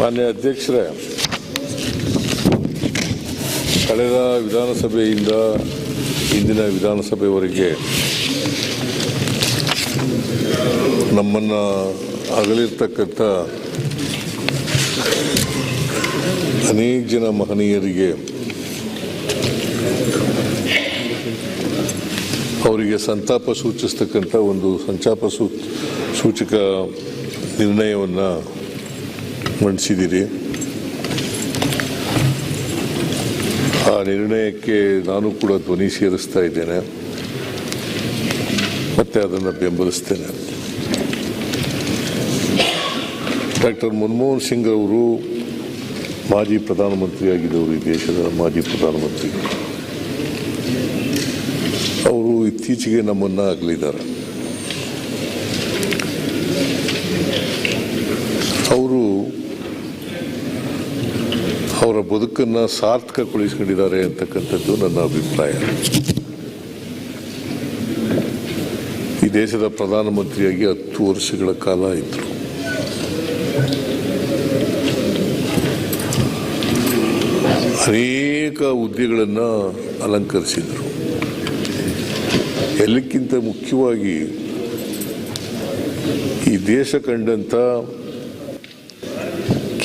ಮಾನ್ಯ ಅಧ್ಯಕ್ಷರೇ, ಕಳೆದ ವಿಧಾನಸಭೆಯಿಂದ ಇಂದಿನ ವಿಧಾನಸಭೆವರೆಗೆ ನಮ್ಮನ್ನು ಅಗಲಿರ್ತಕ್ಕಂಥ ಅನೇಕ ಜನ ಮಹನೀಯರಿಗೆ ಅವರಿಗೆ ಸಂತಾಪ ಸೂಚಿಸ್ತಕ್ಕಂಥ ಒಂದು ಸಂತಾಪ ಸೂ ಸೂಚಕ ನಿರ್ಣಯವನ್ನು ಮಂಡಿಸಿದ್ದೀರಿ ಆ ನಿರ್ಣಯಕ್ಕೆ ನಾನು ಕೂಡ ಧ್ವನಿ ಸೇರಿಸ್ತಾ ಇದ್ದೇನೆ. ಮತ್ತೆ ಅದನ್ನು ಬೆಂಬಲಿಸ್ತೇನೆ. ಡಾಕ್ಟರ್ ಮನಮೋಹನ್ ಸಿಂಗ್ ಅವರು ಮಾಜಿ ಪ್ರಧಾನಮಂತ್ರಿಯಾಗಿದ್ದವರು ಈ ದೇಶದ ಮಾಜಿ ಪ್ರಧಾನಮಂತ್ರಿ. ಅವರು ಇತ್ತೀಚೆಗೆ ನಮ್ಮನ್ನು ಅಗಲಿದ್ದಾರೆ. ಅವರು ಅವರ ಬದುಕನ್ನು ಸಾರ್ಥಕಗೊಳಿಸ್ಕೊಂಡಿದ್ದಾರೆ ಅಂತಕ್ಕಂಥದ್ದು ನನ್ನ ಅಭಿಪ್ರಾಯ. ಈ ದೇಶದ ಪ್ರಧಾನಮಂತ್ರಿಯಾಗಿ ಹತ್ತು ವರ್ಷಗಳ ಕಾಲ ಇದ್ದರು ಅನೇಕ ಹುದ್ದೆಗಳನ್ನು ಅಲಂಕರಿಸಿದರು. ಎಲ್ಲಕ್ಕಿಂತ ಮುಖ್ಯವಾಗಿ ಈ ದೇಶ ಕಂಡಂಥ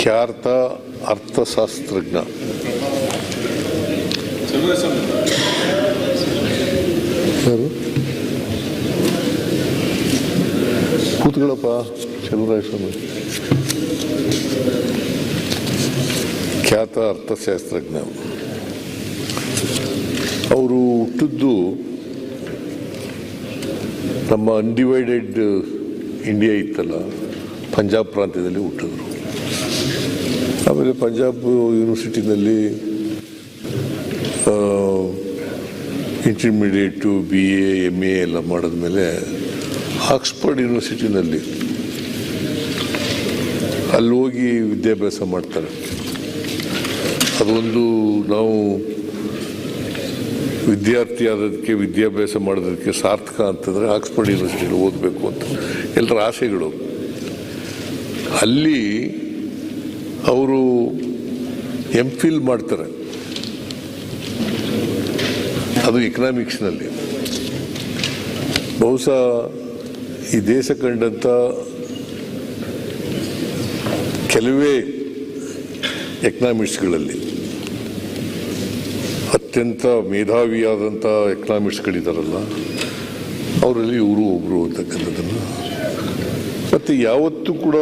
ಖ್ಯಾತ ಅರ್ಥಶಾಸ್ತ್ರಜ್ಞ. ಕೂತ್ಕೊಳ್ಳಪ್ಪ ಚಲುವರಾಯ ಸ್ವಾಮಿ ಖ್ಯಾತ ಅರ್ಥಶಾಸ್ತ್ರಜ್ಞ. ಅವರು ಹುಟ್ಟಿದ್ದು ನಮ್ಮ ಅನ್ಡಿವೈಡೆಡ್ ಇಂಡಿಯಾ ಇತ್ತಲ್ಲ ಪಂಜಾಬ್ ಪ್ರಾಂತ್ಯದಲ್ಲಿ ಹುಟ್ಟಿದ್ರು. ಆಮೇಲೆ Punjab ಯೂನಿವರ್ಸಿಟಿನಲ್ಲಿ intermediate B A M A ಎಲ್ಲ ಮಾಡಿದ್ಮೇಲೆ ಆಕ್ಸ್ಫರ್ಡ್ ಯೂನಿವರ್ಸಿಟಿನಲ್ಲಿ ಅಲ್ಲಿ ಹೋಗಿ ವಿದ್ಯಾಭ್ಯಾಸ ಮಾಡ್ತಾರೆ. ಅದೊಂದು ನಾವು ವಿದ್ಯಾರ್ಥಿ ಆದದಕ್ಕೆ ವಿದ್ಯಾಭ್ಯಾಸ ಮಾಡೋದಕ್ಕೆ ಸಾರ್ಥಕ ಅಂತಂದರೆ ಆಕ್ಸ್ಫರ್ಡ್ ಯೂನಿವರ್ಸಿಟಿಯಲ್ಲಿ ಓದಬೇಕು ಅಂತ. ಎಲ್ಲರ ಆಸೆಗಳು. ಅಲ್ಲಿ ಅವರು ಎಂ ಫಿಲ್ ಮಾಡ್ತಾರೆ. ಅದು ಎಕನಾಮಿಕ್ಸ್ನಲ್ಲಿ ಬಹುಶಃ ಈ ದೇಶ ಕಂಡಂಥ ಕೆಲವೇ ಎಕನಾಮಿಕ್ಸ್ಗಳಲ್ಲಿ ಅತ್ಯಂತ ಮೇಧಾವಿಯಾದಂಥ ಎಕನಾಮಿಕ್ಸ್ಗಳಿದ್ದಾರಲ್ಲ ಅವರಲ್ಲಿ ಇವರು ಒಬ್ಬರು ಅಂತಕ್ಕಂಥದ್ದನ್ನು. ಮತ್ತು ಯಾವತ್ತೂ ಕೂಡ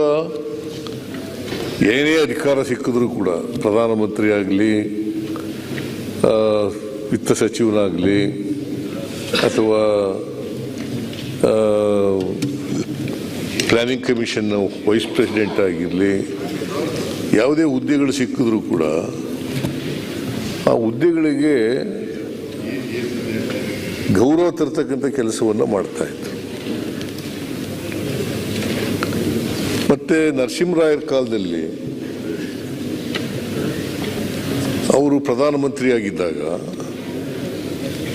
ಏನೇ ಅಧಿಕಾರ ಸಿಕ್ಕಿದ್ರೂ ಕೂಡ ಪ್ರಧಾನಮಂತ್ರಿ ಆಗಲಿ ವಿತ್ತ ಸಚಿವನಾಗಲಿ ಅಥವಾ ಪ್ಲಾನಿಂಗ್ ಕಮಿಷನ್ನ ವೈಸ್ ಪ್ರೆಸಿಡೆಂಟ್ ಆಗಿರಲಿ, ಯಾವುದೇ ಹುದ್ದೆಗಳು ಸಿಕ್ಕಿದ್ರೂ ಕೂಡ ಆ ಹುದ್ದೆಗಳಿಗೆ ಗೌರವ ತರ್ತಕ್ಕಂಥ ಕೆಲಸವನ್ನು ಮಾಡ್ತಾ ಮತ್ತೆ ನರಸಿಂಹರಾಯರ ಕಾಲದಲ್ಲಿ ಅವರು ಪ್ರಧಾನಮಂತ್ರಿಯಾಗಿದ್ದಾಗ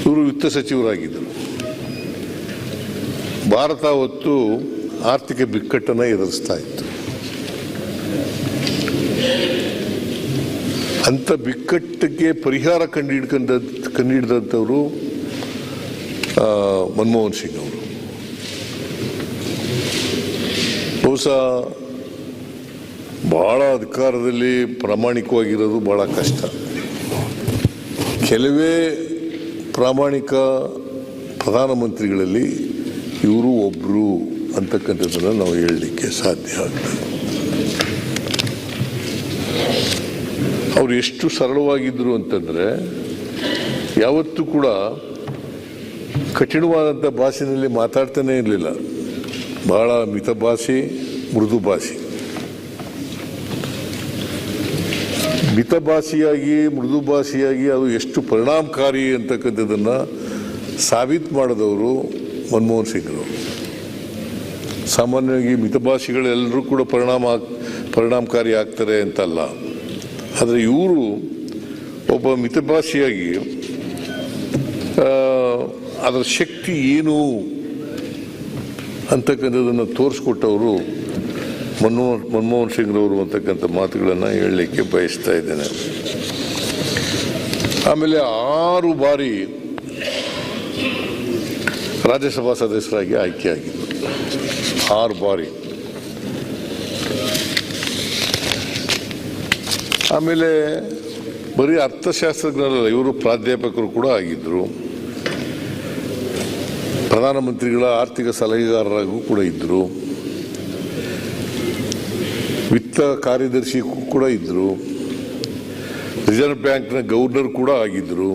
ಇವರು ವಿತ್ತ ಸಚಿವರಾಗಿದ್ದರು. ಭಾರತ ಹೊತ್ತು ಆರ್ಥಿಕ ಬಿಕ್ಕಟ್ಟನ್ನು ಎದುರಿಸ್ತಾ ಇತ್ತು. ಅಂಥ ಬಿಕ್ಕಟ್ಟಿಗೆ ಪರಿಹಾರ ಕಂಡಿಡ್ಕಂಡದ್ ಕಂಡು ಹಿಡಿದಂಥವರು ಮನಮೋಹನ್ ಸಿಂಗ್ ಅವರು. ಬಹುಶಃ ಬಹಳ ಅಧಿಕಾರದಲ್ಲಿ ಪ್ರಾಮಾಣಿಕವಾಗಿರೋದು ಬಹಳ ಕಷ್ಟ. ಕೆಲವೇ ಪ್ರಾಮಾಣಿಕ ಪ್ರಧಾನಮಂತ್ರಿಗಳಲ್ಲಿ ಇವರು ಒಬ್ಬರು ಅಂತಕ್ಕಂಥದ್ದನ್ನು ನಾವು ಹೇಳಲಿಕ್ಕೆ ಸಾಧ್ಯ ಆಗ್ತದೆ. ಅವರು ಎಷ್ಟು ಸರಳವಾಗಿದ್ದರು ಅಂತಂದರೆ ಯಾವತ್ತೂ ಕೂಡ ಕಠಿಣವಾದಂಥ ಭಾಷೆಯಲ್ಲಿ ಮಾತಾಡ್ತಾನೇ ಇರಲಿಲ್ಲ. ಬಹಳ ಮಿತಭಾಷೆ ಮೃದು ಭಾಷೆ. ಮಿತಭಾಷೆಯಾಗಿ ಮೃದು ಭಾಷೆಯಾಗಿ ಅದು ಎಷ್ಟು ಪರಿಣಾಮಕಾರಿ ಅಂತಕ್ಕಂಥದ್ದನ್ನು ಸಾಬೀತು ಮಾಡಿದವರು ಮನಮೋಹನ್ ಸಿಂಗ್ರು ಸಾಮಾನ್ಯವಾಗಿ ಮಿತಭಾಷಿಗಳೆಲ್ಲರೂ ಕೂಡ ಪರಿಣಾಮ ಪರಿಣಾಮಕಾರಿ ಆಗ್ತಾರೆ ಅಂತಲ್ಲ. ಆದರೆ ಇವರು ಒಬ್ಬ ಮಿತಭಾಷಿಯಾಗಿ ಅದರ ಶಕ್ತಿ ಏನು? ಅಂತಕ್ಕಂಥದ್ದನ್ನು ತೋರಿಸ್ಕೊಟ್ಟವರು ಮನಮೋಹನ್ ಮನಮೋಹನ್ ಸಿಂಗ್ರವರು ಅಂತಕ್ಕಂಥ ಮಾತುಗಳನ್ನು ಹೇಳಲಿಕ್ಕೆ ಬಯಸ್ತಾ ಇದ್ದೇನೆ. ಆಮೇಲೆ ಆರು ಬಾರಿ ರಾಜ್ಯಸಭಾ ಸದಸ್ಯರಾಗಿ ಆಯ್ಕೆಯಾಗಿದ್ದರು. ಆರು ಬಾರಿ. ಆಮೇಲೆ ಬರೀ ಅರ್ಥಶಾಸ್ತ್ರಜ್ಞರಲ್ಲ, ಇವರು ಪ್ರಾಧ್ಯಾಪಕರು ಕೂಡ ಆಗಿದ್ದರು ಪ್ರಧಾನಮಂತ್ರಿಗಳ ಆರ್ಥಿಕ ಸಲಹೆಗಾರರಾಗೂ ಕೂಡ ಇದ್ದರು ವಿತ್ತ ಕಾರ್ಯದರ್ಶಿ ಕೂಡ ಇದ್ದರು ರಿಸರ್ವ್ ಬ್ಯಾಂಕ್ನ ಗವರ್ನರ್ ಕೂಡ ಆಗಿದ್ದರು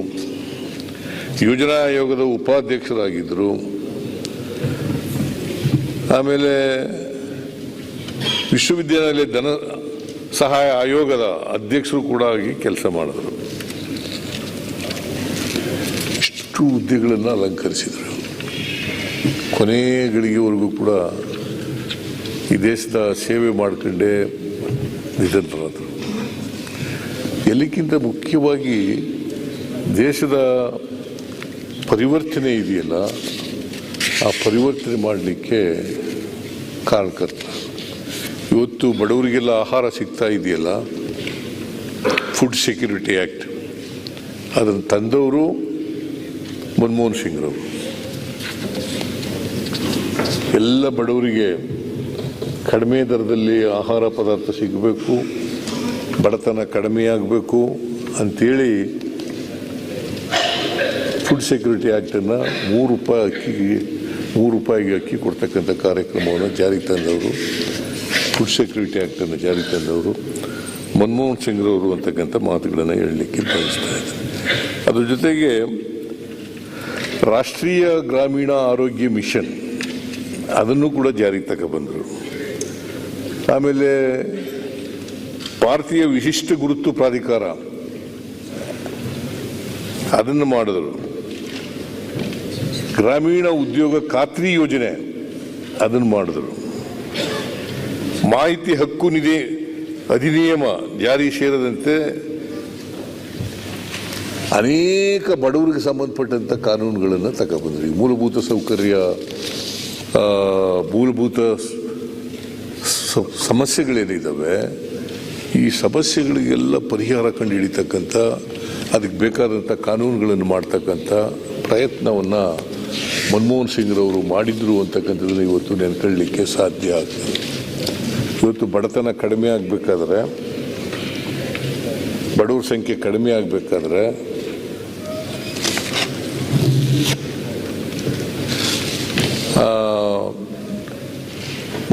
ಯೋಜನಾ ಆಯೋಗದ ಉಪಾಧ್ಯಕ್ಷರಾಗಿದ್ದರು ಆಮೇಲೆ ವಿಶ್ವವಿದ್ಯಾನಿಲಯ ಧನ ಸಹಾಯ ಆಯೋಗದ ಅಧ್ಯಕ್ಷರು ಕೂಡ ಆಗಿ ಕೆಲಸ ಮಾಡಿದರು. ಇಷ್ಟು ಹುದ್ದೆಗಳನ್ನು ಅಲಂಕರಿಸಿದರು. ಕೊನೆ ಗಳಿಗೆವರೆಗೂ ಕೂಡ ಈ ದೇಶದ ಸೇವೆ ಮಾಡ್ಕೊಂಡೇ ನಿಧನರಾದರು. ಎಲ್ಲಕ್ಕಿಂತ ಮುಖ್ಯವಾಗಿ ದೇಶದ ಪರಿವರ್ತನೆ ಇದೆಯಲ್ಲ, ಆ ಪರಿವರ್ತನೆ ಮಾಡಲಿಕ್ಕೆ ಕಾರಣಕರ್ತ ಇವತ್ತು ಬಡವರಿಗೆಲ್ಲ ಆಹಾರ ಸಿಗ್ತಾ ಇದೆಯಲ್ಲ ಫುಡ್ ಸೆಕ್ಯೂರಿಟಿ ಆ್ಯಕ್ಟ್ ಅದನ್ನು ತಂದವರು ಮನಮೋಹನ್ ಸಿಂಗ್ರವರು. ಎಲ್ಲ ಬಡವರಿಗೆ ಕಡಿಮೆ ದರದಲ್ಲಿ ಆಹಾರ ಪದಾರ್ಥ ಸಿಗಬೇಕು, ಬಡತನ ಕಡಿಮೆಯಾಗಬೇಕು ಅಂಥೇಳಿ ಫುಡ್ ಸೆಕ್ಯೂರಿಟಿ ಆ್ಯಕ್ಟನ್ನು ಮೂರು ರೂಪಾಯಿ ಅಕ್ಕಿಗೆ, ಮೂರು ರೂಪಾಯಿಗೆ ಅಕ್ಕಿ ಕೊಡ್ತಕ್ಕಂಥ ಕಾರ್ಯಕ್ರಮವನ್ನು ಜಾರಿಗೆ ತಂದವರು ಫುಡ್ ಸೆಕ್ಯೂರಿಟಿ ಆ್ಯಕ್ಟನ್ನು ಜಾರಿಗೆ ತಂದವರು ಮನಮೋಹನ್ ಸಿಂಗ್ರವರು ಅಂತಕ್ಕಂಥ ಮಾತುಗಳನ್ನು ಹೇಳಲಿಕ್ಕೆ ಬಯಸ್ತಾ ಇದ್ದಾರೆ ಅದ್ರ ಜೊತೆಗೆ ರಾಷ್ಟ್ರೀಯ ಗ್ರಾಮೀಣ ಆರೋಗ್ಯ ಮಿಷನ್ ಅದನ್ನು ಕೂಡ ಜಾರಿಗೆ ತಗೊಬಂದರು ಆಮೇಲೆ ಭಾರತೀಯ ವಿಶಿಷ್ಟ ಗುರುತು ಪ್ರಾಧಿಕಾರ ಅದನ್ನು ಮಾಡಿದರು. ಗ್ರಾಮೀಣ ಉದ್ಯೋಗ ಖಾತ್ರಿ ಯೋಜನೆ ಅದನ್ನು ಮಾಡಿದರು. ಮಾಹಿತಿ ಹಕ್ಕು ನಿಧಿ ಅಧಿನಿಯಮ ಜಾರಿ ಸೇರದಂತೆ ಅನೇಕ ಬಡವರಿಗೆ ಸಂಬಂಧಪಟ್ಟಂಥ ಕಾನೂನುಗಳನ್ನು ತಗೊಬಂದ್ರಿ ಮೂಲಭೂತ ಸೌಕರ್ಯ ಮೂಲಭೂತ ಸಮಸ್ಯೆಗಳೇನಿದ್ದಾವೆ ಈ ಸಮಸ್ಯೆಗಳಿಗೆಲ್ಲ ಪರಿಹಾರ ಕಂಡು ಹಿಡಿತಕ್ಕಂಥ ಅದಕ್ಕೆ ಬೇಕಾದಂಥ ಕಾನೂನುಗಳನ್ನು ಮಾಡ್ತಕ್ಕಂಥ ಪ್ರಯತ್ನವನ್ನು ಮನಮೋಹನ್ ಸಿಂಗ್ರವರು ಮಾಡಿದ್ರು ಅಂತಕ್ಕಂಥದ್ದನ್ನು ಇವತ್ತು ನೆನ್ಕೊಳ್ಳಲಿಕ್ಕೆ ಸಾಧ್ಯ ಆಗ್ತದೆ. ಇವತ್ತು ಬಡತನ ಕಡಿಮೆ ಆಗಬೇಕಾದ್ರೆ, ಬಡವ್ರ ಸಂಖ್ಯೆ ಕಡಿಮೆ ಆಗಬೇಕಾದ್ರೆ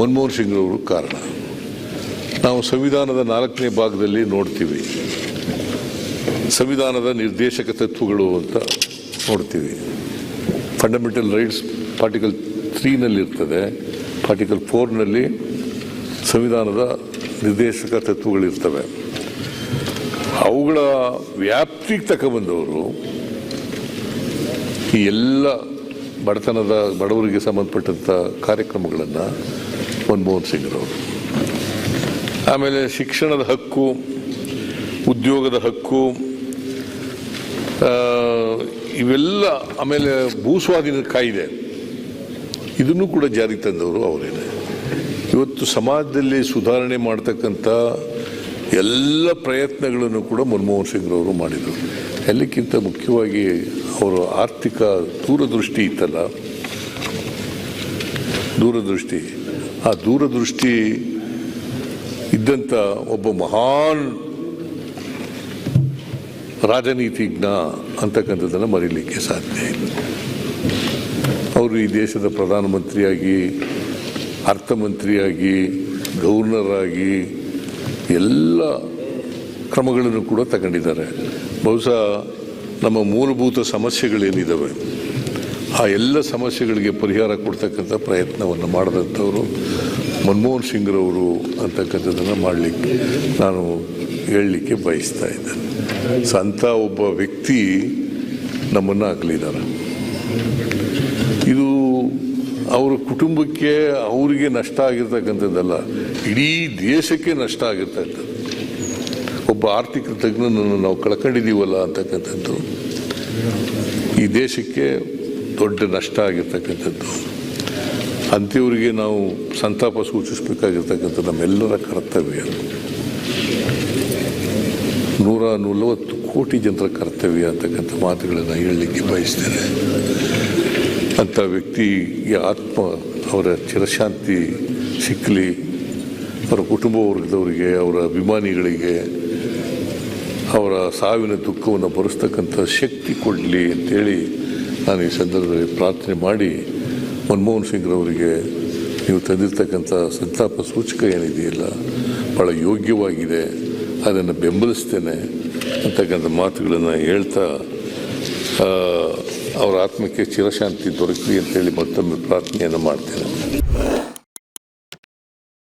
ಮನಮೋಹನ್ ಸಿಂಗ್ರವರು ಕಾರಣ. ನಾವು ಸಂವಿಧಾನದ ನಾಲ್ಕನೇ ಭಾಗದಲ್ಲಿ ನೋಡ್ತೀವಿ. ಸಂವಿಧಾನದ ನಿರ್ದೇಶಕ ತತ್ವಗಳು ಅಂತ ನೋಡ್ತೀವಿ. ಫಂಡಮೆಂಟಲ್ ರೈಟ್ಸ್ ಪಾರ್ಟಿಕಲ್ ತ್ರೀನಲ್ಲಿರ್ತದೆ ಪಾರ್ಟಿಕಲ್ ಫೋರ್ನಲ್ಲಿ ಸಂವಿಧಾನದ ನಿರ್ದೇಶಕ ತತ್ವಗಳಿರ್ತವೆ. ಅವುಗಳ ವ್ಯಾಪ್ತಿಗೆ ತಗೊಬಂದವರು ಈ ಎಲ್ಲ ಬಡತನದ ಬಡವರಿಗೆ ಸಂಬಂಧಪಟ್ಟಂಥ ಕಾರ್ಯಕ್ರಮಗಳನ್ನು ಮನಮೋಹನ್ ಸಿಂಗ್ರವರು ಆಮೇಲೆ ಶಿಕ್ಷಣದ ಹಕ್ಕು, ಉದ್ಯೋಗದ ಹಕ್ಕು ಇವೆಲ್ಲ ಆಮೇಲೆ ಭೂಸ್ವಾಧೀನ ಕಾಯಿದೆ. ಇದನ್ನು ಕೂಡ ಜಾರಿಗೆ ತಂದವರು ಅವರೇನೆ. ಇವತ್ತು ಸಮಾಜದಲ್ಲಿ ಸುಧಾರಣೆ ಮಾಡ್ತಕ್ಕಂಥ ಎಲ್ಲ ಪ್ರಯತ್ನಗಳನ್ನು ಕೂಡ ಮನಮೋಹನ್ ಸಿಂಗ್ರವರು ಮಾಡಿದರು. ಎಲ್ಲಕ್ಕಿಂತ ಮುಖ್ಯವಾಗಿ ಅವರ ಆರ್ಥಿಕ ದೂರದೃಷ್ಟಿ ಇತ್ತಲ್ಲ, ದೂರದೃಷ್ಟಿ. ಆ ದೂರದೃಷ್ಟಿ ಇದ್ದಂಥ ಒಬ್ಬ ಮಹಾನ್ ರಾಜನೀತಿಜ್ಞ ಅಂತಕ್ಕಂಥದ್ದನ್ನು ಮರೀಲಿಕ್ಕೆ ಸಾಧ್ಯ ಇಲ್ಲ. ಅವರು ಈ ದೇಶದ ಪ್ರಧಾನಮಂತ್ರಿಯಾಗಿ, ಅರ್ಥಮಂತ್ರಿಯಾಗಿ ಗವರ್ನರ್ ಆಗಿ ಎಲ್ಲ ಕ್ರಮಗಳನ್ನು ಕೂಡ ತಗೊಂಡಿದ್ದಾರೆ. ಬಹುಶಃ ನಮ್ಮ ಮೂಲಭೂತ ಸಮಸ್ಯೆಗಳೇನಿದ್ದಾವೆ ಆ ಎಲ್ಲ ಸಮಸ್ಯೆಗಳಿಗೆ ಪರಿಹಾರ ಕೊಡ್ತಕ್ಕಂಥ ಪ್ರಯತ್ನವನ್ನು ಮಾಡಿದಂಥವರು ಮನಮೋಹನ್ ಸಿಂಗ್ರವರು ಅಂತಕ್ಕಂಥದ್ದನ್ನು ಮಾಡಲಿಕ್ಕೆ ನಾನು ಹೇಳಲಿಕ್ಕೆ ಬಯಸ್ತಾ ಇದ್ದೇನೆ. ಸೊ ಅಂಥ ಒಬ್ಬ ವ್ಯಕ್ತಿ ನಮ್ಮನ್ನು ಆಗಲಿದ್ದಾರೆ ಇದು ಅವರ ಕುಟುಂಬಕ್ಕೆ ಅವರಿಗೆ ನಷ್ಟ ಆಗಿರ್ತಕ್ಕಂಥದ್ದಲ್ಲ, ಇಡೀ ದೇಶಕ್ಕೆ ನಷ್ಟ ಆಗಿರ್ತಕ್ಕಂಥದ್ದು. ಒಬ್ಬ ಆರ್ಥಿಕ ತಜ್ಞನನ್ನು ನಾವು ಕಳ್ಕೊಂಡಿದ್ದೀವಲ್ಲ ಅಂತಕ್ಕಂಥದ್ದು. ಈ ದೇಶಕ್ಕೆ ದೊಡ್ಡ ನಷ್ಟ ಆಗಿರ್ತಕ್ಕಂಥದ್ದು. ಅಂಥವರಿಗೆ ನಾವು ಸಂತಾಪ ಸೂಚಿಸಬೇಕಾಗಿರ್ತಕ್ಕಂಥ ನಮ್ಮೆಲ್ಲರ ಕರ್ತವ್ಯ. ನೂರ ನಲವತ್ತು ಕೋಟಿ ಜನರ ಕರ್ತವ್ಯ ಅಂತಕ್ಕಂಥ ಮಾತುಗಳನ್ನು ಹೇಳಲಿಕ್ಕೆ ಬಯಸ್ತೇನೆ. ಅಂಥ ವ್ಯಕ್ತಿಗೆ ಆತ್ಮ, ಅವರ ಚಿರಶಾಂತಿ ಸಿಕ್ಕಲಿ ಅವರ ಕುಟುಂಬ ವರ್ಗದವರಿಗೆ, ಅವರ ಅಭಿಮಾನಿಗಳಿಗೆ, ಅವರ ಸಾವಿನ ದುಃಖವನ್ನು ಭರಿಸ್ತಕ್ಕಂಥ ಶಕ್ತಿ ಕೊಡಲಿ ಅಂತೇಳಿ ನಾನು ಈ ಸಂದರ್ಭದಲ್ಲಿ ಪ್ರಾರ್ಥನೆ ಮಾಡಿ ಮನಮೋಹನ್ ಸಿಂಗ್ರವರಿಗೆ ನೀವು ತಂದಿರ್ತಕ್ಕಂಥ ಸಂತಾಪ ಸೂಚಕ ಏನಿದೆಯಲ್ಲ ಭಾಳ ಯೋಗ್ಯವಾಗಿದೆ, ಅದನ್ನು ಬೆಂಬಲಿಸ್ತೇನೆ ಅಂತಕ್ಕಂಥ ಮಾತುಗಳನ್ನು ಹೇಳ್ತಾ ಅವರ ಆತ್ಮಕ್ಕೆ ಚಿರಶಾಂತಿ ದೊರಕಲಿ ಅಂತೇಳಿ ಮತ್ತೊಮ್ಮೆ ಪ್ರಾರ್ಥನೆಯನ್ನು ಮಾಡ್ತೇನೆ.